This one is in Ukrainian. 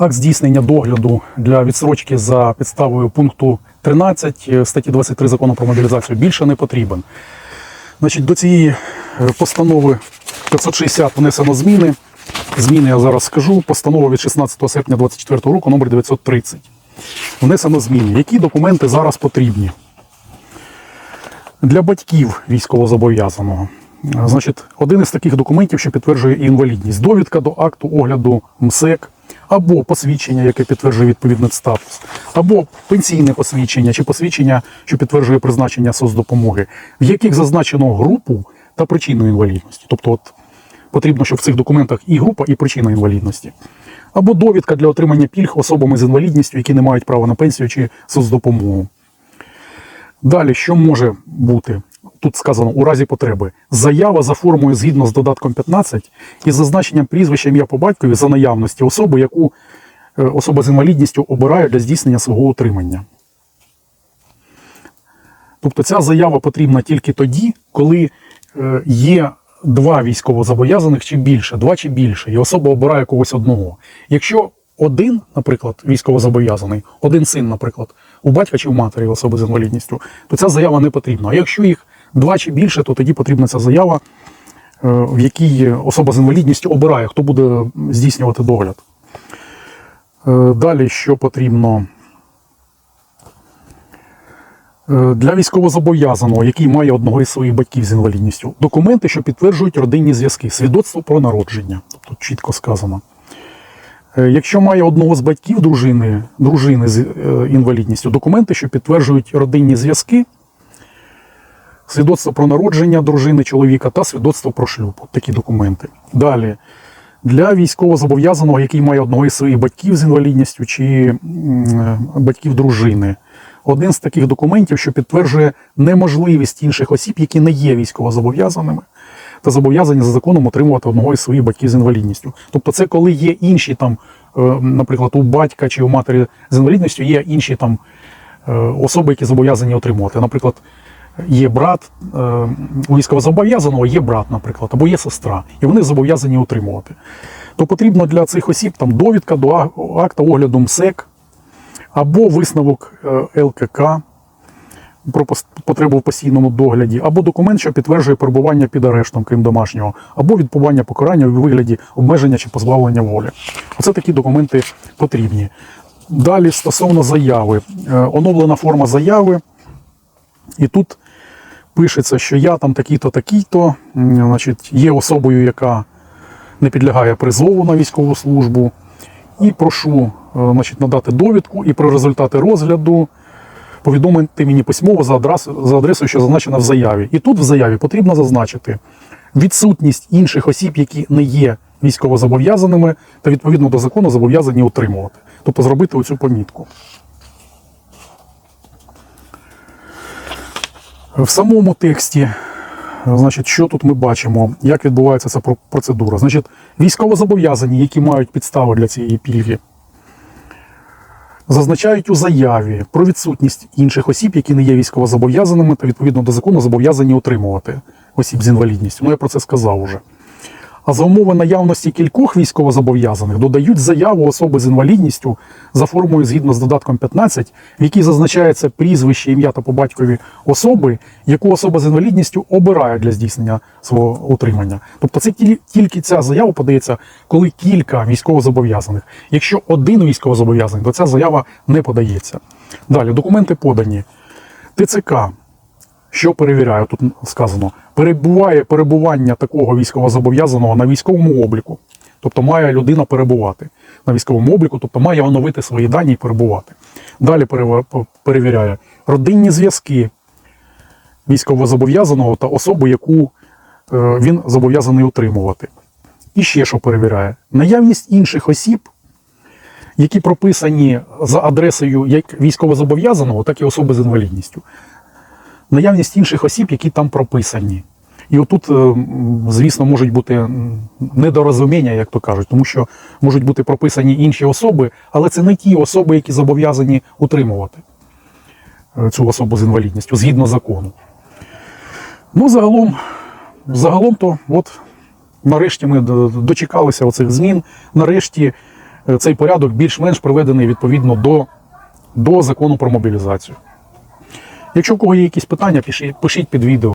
Акт здійснення догляду для відсрочки за підставою пункту 13 статті 23 закону про мобілізацію більше не потрібен. Значить, до цієї е, постанови 560 внесено зміни. Зміни я зараз скажу. Постанова від 16 серпня 2024 року, номер 930. Внесено зміни. Які документи зараз потрібні? Для батьків військовозобов'язаного. Е, Значить, один із таких документів, що підтверджує інвалідність, довідка до акту огляду МСЕК, або посвідчення, яке підтверджує відповідний статус, або пенсійне посвідчення чи посвідчення, що підтверджує призначення соцдопомоги, в яких зазначено групу та причину інвалідності. Тобто, от потрібно, щоб в цих документах і група, і причина інвалідності. Або довідка для отримання пільг особами з інвалідністю, які не мають права на пенсію чи соцдопомогу. Далі, що може бути? Тут сказано у разі потреби. Заява за формою згідно з додатком 15 із зазначенням прізвища ім'я по батькові за наявності особи, яку е, особа з інвалідністю обирає для здійснення свого утримання. Тобто ця заява потрібна тільки тоді, коли е, є два військовозобов'язаних чи більше, два чи більше, і особа обирає когось одного. Якщо один, наприклад, військовозобов'язаний, один син, наприклад, у батька чи у матері особи з інвалідністю, то ця заява не потрібна. А якщо їх два чи більше, то тоді потрібна ця заява, е, в якій особа з інвалідністю обирає, хто буде здійснювати догляд. Е, Далі, що потрібно? Е, Для військовозобов'язаного, який має одного із своїх батьків з інвалідністю, документи, що підтверджують родинні зв'язки, свідоцтво про народження. Тут чітко сказано. Якщо має одного з батьків дружини, дружини з інвалідністю, документи, що підтверджують родинні зв'язки, свідоцтво про народження дружини чоловіка та свідоцтво про шлюб. От такі документи. Далі. Для військовозобов'язаного, який має одного із своїх батьків з інвалідністю чи батьків дружини, один з таких документів, що підтверджує неможливість інших осіб, які не є військовозобов'язаними, та зобов'язані за законом отримувати одного із своїх батьків з інвалідністю. Тобто, це коли є інші там, е, наприклад, у батька чи у матері з інвалідністю є інші там е, особи, які зобов'язані отримувати. Наприклад, є брат е, військовозобов'язаного, є брат, наприклад, або є сестра, і вони зобов'язані отримувати. То потрібно для цих осіб там довідка до акта огляду МСЕК або висновок е, ЛКК про потребу в постійному догляді, або документ, що підтверджує перебування під арештом, крім домашнього, або відбування покарання у вигляді обмеження чи позбавлення волі. Оце такі документи потрібні. Далі стосовно заяви, Е, оновлена форма заяви, і тут пишеться, що я там такий-то, такий-то, значить, є особою, яка не підлягає призову на військову службу. І прошу е, значить, надати довідку і про результати розгляду повідомити мені письмово за, адресою, за адресою, що зазначена в заяві. І тут в заяві потрібно зазначити відсутність інших осіб, які не є військовозобов'язаними та відповідно до закону зобов'язані утримувати. Тобто зробити оцю помітку. В самому тексті, значить, що тут ми бачимо, як відбувається ця про- процедура. Значить, військовозобов'язані, які мають підстави для цієї пільги, зазначають у заяві про відсутність інших осіб, які не є військовозобов'язаними та відповідно до закону зобов'язані отримувати осіб з інвалідністю. Ну, я про це сказав уже. А за умови наявності кількох військовозобов'язаних додають заяву особи з інвалідністю за формою згідно з додатком 15, в якій зазначається прізвище, ім'я та по батькові особи, яку особа з інвалідністю обирає для здійснення свого утримання. Тобто це тільки ця заява подається, коли кілька військовозобов'язаних. Якщо один військовозобов'язаний, то ця заява не подається. Далі документи подані. ТЦК що перевіряю, тут сказано, перебуває перебування такого військовозобов'язаного на військовому обліку. Тобто має людина перебувати на військовому обліку, тобто має оновити свої дані і перебувати. Далі перевіряє родинні зв'язки військовозобов'язаного та особу, яку е, він зобов'язаний утримувати. І ще що перевіряє: наявність інших осіб, які прописані за адресою як військовозобов'язаного, так і особи з інвалідністю наявність інших осіб, які там прописані. І отут, е, звісно, можуть бути недорозуміння, як то кажуть, тому що можуть бути прописані інші особи, але це не ті особи, які зобов'язані утримувати е, цю особу з інвалідністю згідно закону. Ну, загалом, загалом то, от нарешті ми дочекалися оцих змін. Нарешті е, цей порядок більш-менш приведений відповідно до, до закону про мобілізацію. Якщо у кого є якісь питання, пишіть, під відео.